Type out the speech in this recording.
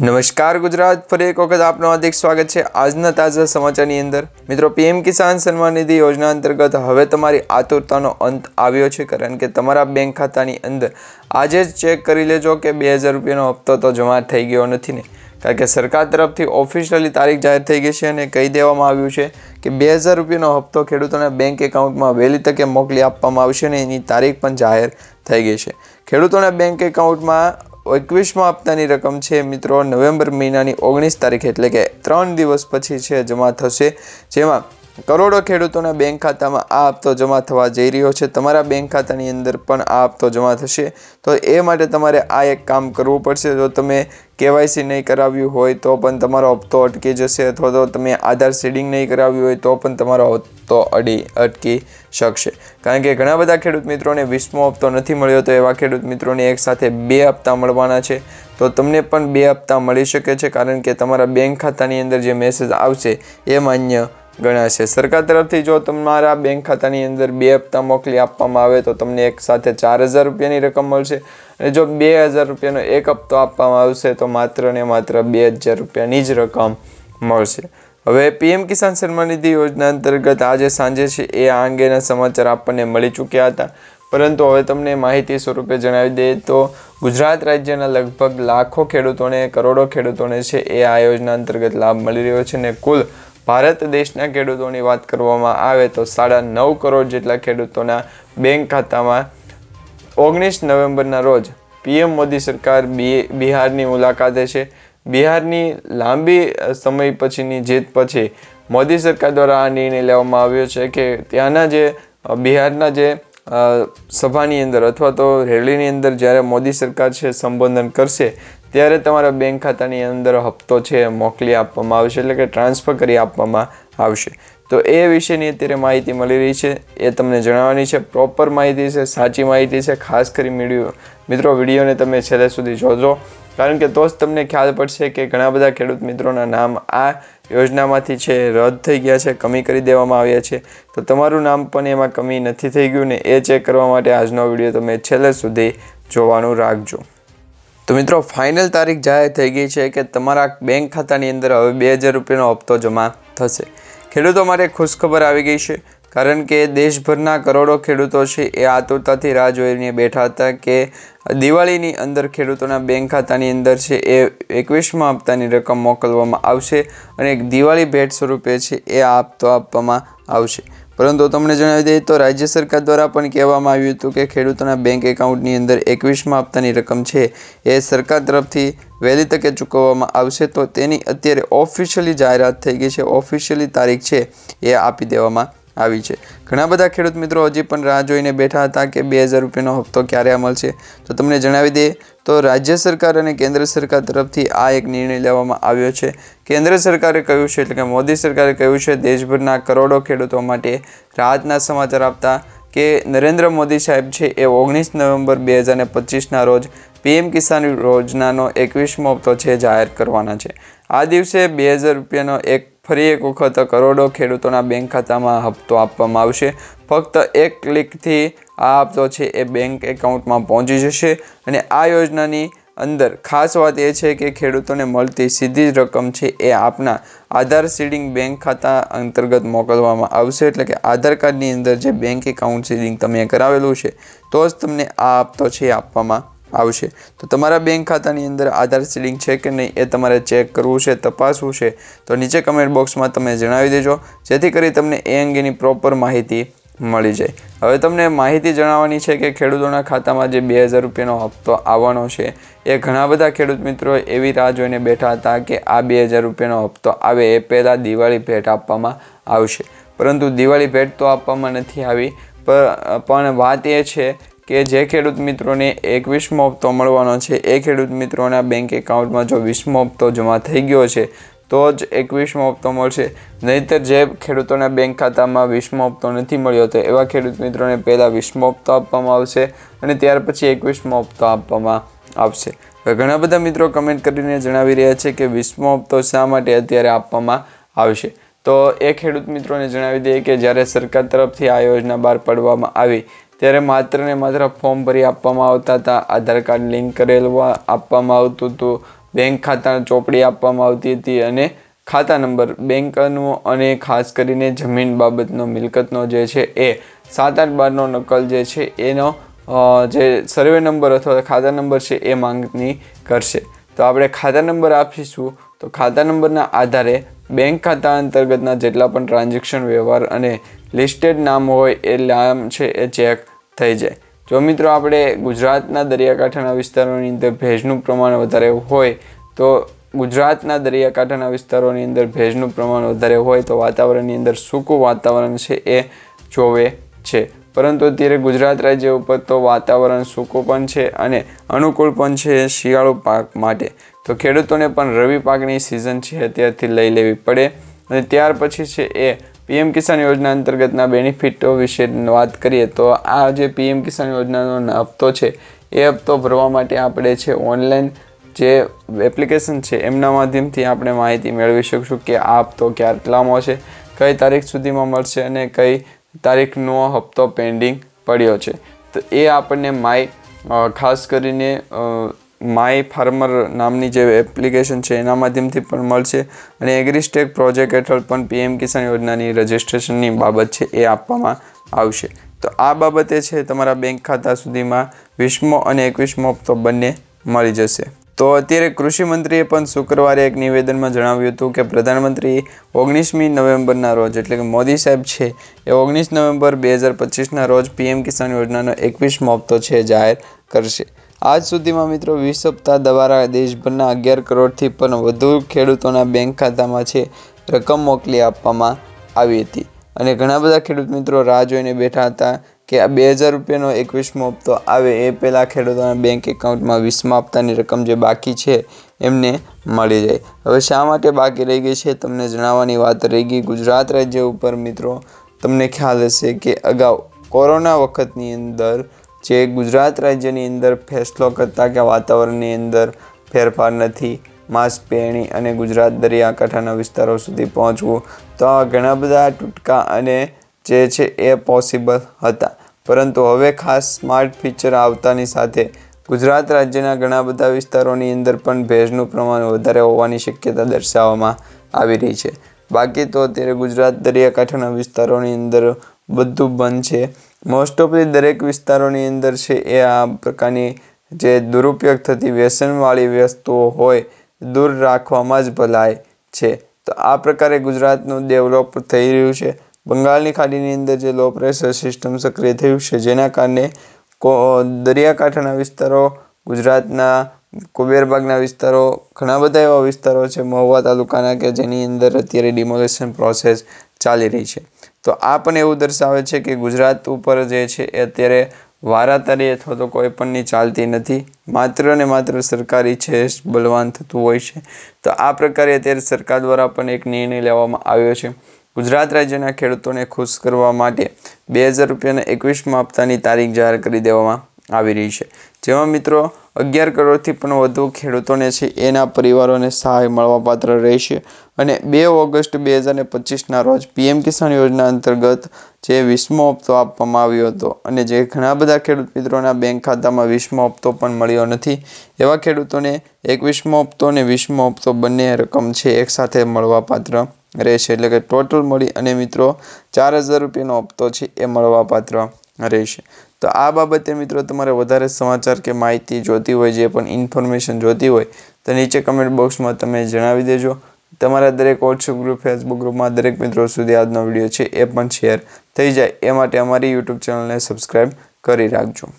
નમસ્કાર ગુજરાત, ફરી એક વખત આપનું હાર્દિક સ્વાગત છે આજના તાજા સમાચારની અંદર. મિત્રો, પીએમ કિસાન સન્માન નિધિ યોજના અંતર્ગત હવે તમારી આતુરતાનો અંત આવ્યો છે, કારણ કે તમારા બેંક ખાતાની અંદર આજે જ ચેક કરી લેજો કે બે હજાર રૂપિયાનો હપ્તો તો જમા થઈ ગયો નથી ને. કારણ કે સરકાર તરફથી ઓફિશિયલી તારીખ જાહેર થઈ ગઈ છે અને કહી દેવામાં આવ્યું છે કે બે હજાર રૂપિયાનો હપ્તો ખેડૂતોના બેંક એકાઉન્ટમાં વહેલી તકે મોકલી આપવામાં આવશે અને એની તારીખ પણ જાહેર થઈ ગઈ છે. ખેડૂતોના બેંક એકાઉન્ટમાં એકવીસમાં હપ્તાની રકમ છે મિત્રો. નવેમ્બર મહિનાની ઓગણીસ તારીખ એટલે કે ત્રણ દિવસ પછી છે જમા થશે. જેમાં કરોડો ખેડૂતોના બેંક ખાતામાં આ હપ્તો જમા થવા જઈ રહ્યો છે. તમારા બેંક ખાતાની અંદર પણ આ હપ્તો જમા થશે. તો એ માટે તમારે આ એક કામ કરવું પડશે. જો તમે કેવાયસી નહીં કરાવ્યું હોય તો પણ તમારો હપ્તો અટકી જશે અથવા તો તમે આધાર સીડિંગ નહીં કરાવ્યું હોય તો પણ તમારો હપ્તો અડી અટકી શકશે. કારણ કે ઘણા બધા ખેડૂત મિત્રોને વીસમો હપ્તો નથી મળ્યો તો એવા ખેડૂત મિત્રોને એક સાથે બે હપ્તા મળવાના છે. તો તમને પણ બે હપ્તા મળી શકે છે. કારણ કે તમારા બેંક ખાતાની અંદર જે મેસેજ આવશે એ માન્ય ગણાશે સરકાર તરફથી જો તમારા બેંક ખાતાની અંદર બે હપ્તા મોકલી આપવામાં આવે તો તમને એક સાથે ચાર હજાર રૂપિયાની રકમ મળશે. અને જો બે હજાર રૂપિયાનો એક હપ્તો આપવામાં આવશે તો માત્ર ને માત્ર બે હજાર રૂપિયાની જ રકમ મળશે. હવે પીએમ કિસાન સન્માન નિધિ યોજના અંતર્ગત આજે સાંજે છે એ આ અંગેના સમાચાર આપણને મળી ચૂક્યા હતા. પરંતુ હવે તમને માહિતી સ્વરૂપે જણાવી દઈએ તો ગુજરાત રાજ્યના લગભગ લાખો ખેડૂતોને, કરોડો ખેડૂતોને છે એ આ યોજના અંતર્ગત લાભ મળી રહ્યો છે ને કુલ ભારત દેશના ખેડૂતોની વાત કરવામાં આવે તો સાડા નવ કરોડ જેટલા ખેડૂતોના બેંક ખાતામાં ઓગણીસ નવેમ્બરના રોજ પીએમ મોદી સરકાર બિહારની મુલાકાતે છે. બિહારની લાંબી સમય પછીની જીત પછી મોદી સરકાર દ્વારા આ નિર્ણય લેવામાં આવ્યો છે કે ત્યાંના જે બિહારના જે સભાની અંદર અથવા તો રેલીની અંદર જ્યારે મોદી સરકાર છે સંબોધન કરશે ત્યારે તમારા બેંક ખાતાની અંદર હપ્તો છે, મોકલી આપવામાં આવશે, એટલે કે ટ્રાન્સફર કરી આપવામાં આવશે. તો એ વિશેની અત્યારે માહિતી મળી રહી છે, એ તમને જણાવવાની છે. પ્રોપર માહિતી છે, સાચી માહિતી છે. ખાસ કરી મીડિયો, મિત્રો, વિડીયોને તમે છેલ્લે સુધી જોજો. કારણ કે તો જ તમને ખ્યાલ પડશે કે ઘણા બધા ખેડૂત મિત્રોના નામ આ યોજનામાંથી છે, રદ થઈ ગયા છે, કમી કરી દેવામાં આવ્યા છે. તો તમારું નામ પણ એમાં કમી નથી થઈ ગયું ને એ ચેક કરવા માટે આજનો વીડિયો તમે છેલ્લે સુધી જોવાનું રાખજો. તો મિત્રો ફાઇનલ તારીખ જાહેર થઈ ગઈ છે કે તમારા બેંક ખાતાની અંદર હવે બે હજાર રૂપિયાનો હપ્તો જમા થશે. ખેડૂતો માટે ખુશખબર આવી ગઈ છે, કારણ કે દેશભરના કરોડો ખેડૂતો છે એ આતુરતાથી રાહ જોઈને બેઠા હતા કે દિવાળીની અંદર ખેડૂતોના બેંક ખાતાની અંદર છે એ એકવીસમાં હપ્તાની રકમ મોકલવામાં આવશે અને એક દિવાળી ભેટ સ્વરૂપે છે એ હપ્તો આપવામાં આવશે. પરંતુ તમને જણાવી દઈએ તો રાજ્ય સરકાર દ્વારા પણ કહેવામાં આવ્યું હતું કે ખેડૂતોના બેંક એકાઉન્ટની અંદર એકવીસમાં હપ્તાની રકમ છે. એ સરકાર તરફથી વહેલી તકે ચૂકવવામાં આવશે તો તેની અત્યારે ઓફિશિયલી જાહેરાત થઈ ગઈ છે. ઓફિશિયલી તારીખ છે. એ આપી દેવામાં આવી છે. ઘણા બધા ખેડૂત મિત્રો હજી પણ રાહ જોઈને બેઠા હતા કે બે હજાર રૂપિયાનો હપ્તો ક્યારે મળશે તો તમને જણાવી દઈએ, તો રાજ્ય સરકાર અને કેન્દ્ર સરકાર તરફથી આ એક નિર્ણય લેવામાં આવ્યો છે. કેન્દ્ર સરકારે કહ્યું છે, એટલે કે મોદી સરકારે કહ્યું છે, દેશભરના કરોડો ખેડૂતો માટે રાહતના સમાચાર આપતા કે નરેન્દ્ર મોદી સાહેબ છે એ ઓગણીસ નવેમ્બર બે હજાર પચીસના રોજ પીએમ કિસાન યોજનાનો એકવીસમો હપ્તો છે જાહેર કરવાના છે. આ દિવસે બે હજાર રૂપિયાનો એક ફરી એક વખત કરોડો ખેડૂતોના બેંક ખાતામાં હપ્તો આપવામાં આવશે. ફક્ત એક ક્લિકથી આ હપ્તો છે એ બેંક એકાઉન્ટમાં પહોંચી જશે અને આ યોજનાની અંદર ખાસ વાત એ છે કે ખેડૂતોને મળતી સીધી જ રકમ છે એ આપના આધાર સીડિંગ બેંક ખાતા અંતર્ગત મોકલવામાં આવશે. એટલે કે આધાર કાર્ડની અંદર જે બેંક એકાઉન્ટ સીડિંગ તમે કરાવેલું છે, તો જ તમને આ હપ્તો છે આપવામાં આવશે. તો તમારા બેંક ખાતાની અંદર આધાર સીડિંગ છે કે નહીં એ તમારે ચેક કરવું છે, તપાસવું છે, તો નીચે કમેન્ટ બોક્સમાં તમે જણાવી દેજો, જેથી કરી તમને એ અંગેની પ્રોપર માહિતી મળી જાય. હવે તમને માહિતી જણાવવાની છે કે ખેડૂતોના ખાતામાં જે બે હજાર રૂપિયાનો હપ્તો આવવાનો છે, એ ઘણા બધા ખેડૂત મિત્રો એવી રાહ જોઈને બેઠા હતા કે આ બે હજાર રૂપિયાનો હપ્તો આવે એ પહેલાં દિવાળી ભેટ આપવામાં આવશે. પરંતુ દિવાળી ભેટ તો આપવામાં નથી આવી પણ વાત એ છે કે જે ખેડૂત મિત્રોને એકવીસમો હપ્તો મળવાનો છે, એ ખેડૂત મિત્રોના બેંક એકાઉન્ટમાં જો વીસમો હપ્તો જમા થઈ ગયો છે, તો જ એકવીસમો હપ્તો મળશે. નહીંતર જે ખેડૂતોના બેંક ખાતામાં વીસમો હપ્તો નથી મળ્યો, તો એવા ખેડૂત મિત્રોને પહેલાં વીસમો હપ્તો આપવામાં આવશે અને ત્યાર પછી એકવીસમો હપ્તો આપવામાં આવશે. ઘણા બધા મિત્રો કમેન્ટ કરીને જણાવી રહ્યા છે કે વીસમો હપ્તો શા માટે અત્યારે આપવામાં આવશે? તો એ ખેડૂત મિત્રોને જણાવી દઈએ કે જ્યારે સરકાર તરફથી આ યોજના બહાર પાડવામાં આવી ત્યારે માત્ર ને માત્ર ફોર્મ ભરી આપવામાં આવતા હતા. આધાર કાર્ડ લિંક કરેલું આપવામાં આવતું હતું. બેંક ખાતા ચોપડી આપવામાં આવતી હતી અને ખાતા નંબર બેંકનો અને ખાસ કરીને જમીન બાબતનો મિલકતનો જે છે એ સાત આઠ બારનો નકલ જે છે એનો જે સર્વે નંબર અથવા ખાતા નંબર છે એ માંગણી કરશે. તો આપણે ખાતા નંબર આપીશું. તો ખાતા નંબરના આધારે બેંક ખાતા અંતર્ગતના જેટલા પણ ટ્રાન્ઝેક્શન વ્યવહાર અને લિસ્ટેડ નામ હોય એ નામ છે એ ચેક થઈ જાય. જો મિત્રો આપણે ગુજરાતના દરિયાકાંઠાના વિસ્તારોની અંદર ભેજનું પ્રમાણ વધારે હોય, તો ગુજરાતના દરિયાકાંઠાના વિસ્તારોની અંદર ભેજનું પ્રમાણ વધારે હોય, તો વાતાવરણની અંદર સૂકું વાતાવરણ છે એ જોવે છે. પરંતુ અત્યારે ગુજરાત રાજ્ય ઉપર તો વાતાવરણ સૂકું પણ છે અને અનુકૂળ પણ છે શિયાળુ પાક માટે. તો ખેડૂતોને પણ રવિ પાકની સિઝન છે અત્યારથી લઈ લેવી પડે અને ત્યાર પછી છે એ પીએમ કિસાન યોજના અંતર્ગતના બેનિફિટો વિશે વાત કરીએ તો આ જે પીએમ કિસાન યોજનાનો હપ્તો છે, એ હપ્તો ભરવા માટે આપણે છે ઓનલાઈન જે એપ્લિકેશન છે, એમના માધ્યમથી આપણે માહિતી મેળવી શકશું કે આ હપ્તો કેટલામાં છે, કઈ તારીખ સુધીમાં મળશે અને કઈ તારીખનો હપ્તો પેન્ડિંગ પડ્યો છે. તો એ આપણને માય ખાસ કરીને માય ફાર્મર નામની જે એપ્લિકેશન છે, એના માધ્યમથી પણ મળશે. અને એગ્રીસ્ટેક પ્રોજેક્ટ હેઠળ પણ પીએમ કિસાન યોજનાની રજિસ્ટ્રેશનની બાબત છે, એ આપવામાં આવશે. તો આ બાબતે છે, તમારા બેંક ખાતા સુધીમાં વીસમો અને એકવીસમો હપ્તો બંને મળી જશે. તો અત્યારે કૃષિ મંત્રીએ પણ શુક્રવારે એક નિવેદનમાં જણાવ્યું હતું કે, પ્રધાનમંત્રી, ઓગણીસમી નવેમ્બરના રોજ, એટલે કે મોદી સાહેબ છે, એ ઓગણીસ નવેમ્બર બે હજાર પચીસના રોજ પીએમ કિસાન યોજનાનો એકવીસમો હપ્તો છે, જાહેર કરશે. આજ સુધીમાં મિત્રો વીસ સપ્તાહ દ્વારા દેશભરના અગિયાર કરોડથી પણ વધુ ખેડૂતોના બેંક ખાતામાં છે રકમ મોકલી આપવામાં આવી હતી. અને ઘણા બધા ખેડૂત મિત્રો રાહ જોઈને બેઠા હતા કે આ બે હજાર રૂપિયાનો એકવીસમો હપ્તો આવે એ પહેલાં ખેડૂતોના બેંક એકાઉન્ટમાં વીસમા હપ્તાની રકમ જે બાકી છે એમને મળી જાય. હવે શા માટે બાકી રહી ગઈ છે તમને જણાવવાની વાત રહી ગઈ. ગુજરાત રાજ્ય ઉપર મિત્રો તમને ખ્યાલ હશે કે અગાઉ કોરોના વખતની અંદર જે ગુજરાત રાજ્યની અંદર ફેસલો કરતા કે વાતાવરણની અંદર ફેરફાર નથી માસ્ક પહેણી અને ગુજરાત દરિયાકાંઠાના વિસ્તારો સુધી પહોંચવું, તો ઘણા બધા ટૂટકા અને જે છે એ પોસિબલ હતા. પરંતુ હવે ખાસ સ્માર્ટ ફીચર આવતાની સાથે ગુજરાત રાજ્યના ઘણા બધા વિસ્તારોની અંદર પણ ભેજનું પ્રમાણ વધારે હોવાની શક્યતા દર્શાવવામાં આવી રહી છે. બાકી તો અત્યારે ગુજરાત દરિયાકાંઠાના વિસ્તારોની અંદર બધું બંધ છે. મોસ્ટ ઓફ દરેક વિસ્તારોની અંદર છે એ આ પ્રકારની જે દુરુપયોગ થતી વ્યસનવાળી વસ્તુઓ હોય, દૂર રાખવામાં જ ભલાય છે. તો આ પ્રકારે ગુજરાતનું ડેવલપ થઈ રહ્યું છે. બંગાળની ખાડીની અંદર જે લો પ્રેશર સિસ્ટમ સક્રિય થયું છે, જેના કારણે દરિયાકાંઠાના વિસ્તારો, ગુજરાતના કુબેરબાગના વિસ્તારો, ઘણા બધા એવા વિસ્તારો છે, મહુવા તાલુકાના કે જેની અંદર અત્યારે ડિમોલેશન પ્રોસેસ ચાલી રહી છે. તો આ પણ એવું દર્શાવે છે કે ગુજરાત ઉપર જે છે એ અત્યારે વારાતારી અથવા તો કોઈ પણની ચાલતી નથી. માત્ર ને માત્ર સરકારી છે બલવાન થતું હોય છે. તો આ પ્રકારે અત્યારે સરકાર દ્વારા પણ એક નિર્ણય લેવામાં આવ્યો છે. ગુજરાત રાજ્યના ખેડૂતોને ખુશ કરવા માટે બે હજાર રૂપિયાના એકવીસમાં હપ્તાની તારીખ જાહેર કરી દેવામાં આવી રહી છે. જેમાં મિત્રો અગિયાર કરોડથી પણ વધુ ખેડૂતોને છે એના પરિવારોને સહાય મળવાપાત્ર રહેશે. અને બે ઓગસ્ટ બે હજાર પચીસના રોજ પીએમ કિસાન યોજના અંતર્ગત જે વીસમો હપ્તો આપવામાં આવ્યો હતો અને જે ઘણા બધા ખેડૂત મિત્રોના બેંક ખાતામાં વીસમો હપ્તો પણ મળ્યો નથી, એવા ખેડૂતોને એકવીસમો હપ્તો અને વીસમો હપ્તો બંને રકમ છે એકસાથે મળવાપાત્ર રહેશે. એટલે કે ટોટલ મળી અને મિત્રો ચાર હજાર રૂપિયાનો હપ્તો છે એ મળવાપાત્ર. રહેશે. તો આ બાબતે મિત્રો તમારે વધારે સમાચાર કે માહિતી જોતી હોય, જે પણ ઇન્ફોર્મેશન જોતી હોય, તો નીચે કમેન્ટ બોક્સમાં તમે જણાવી દેજો. તમારા દરેક વોટ્સઅપ ગ્રુપ ફેસબુક ગ્રુપમાં દરેક મિત્રો સુધી આજનો વીડિયો છે એ પણ શેર થઈ જાય. એ માટે અમારી યુટ્યુબ ચેનલને સબસ્ક્રાઈબ કરી રાખજો.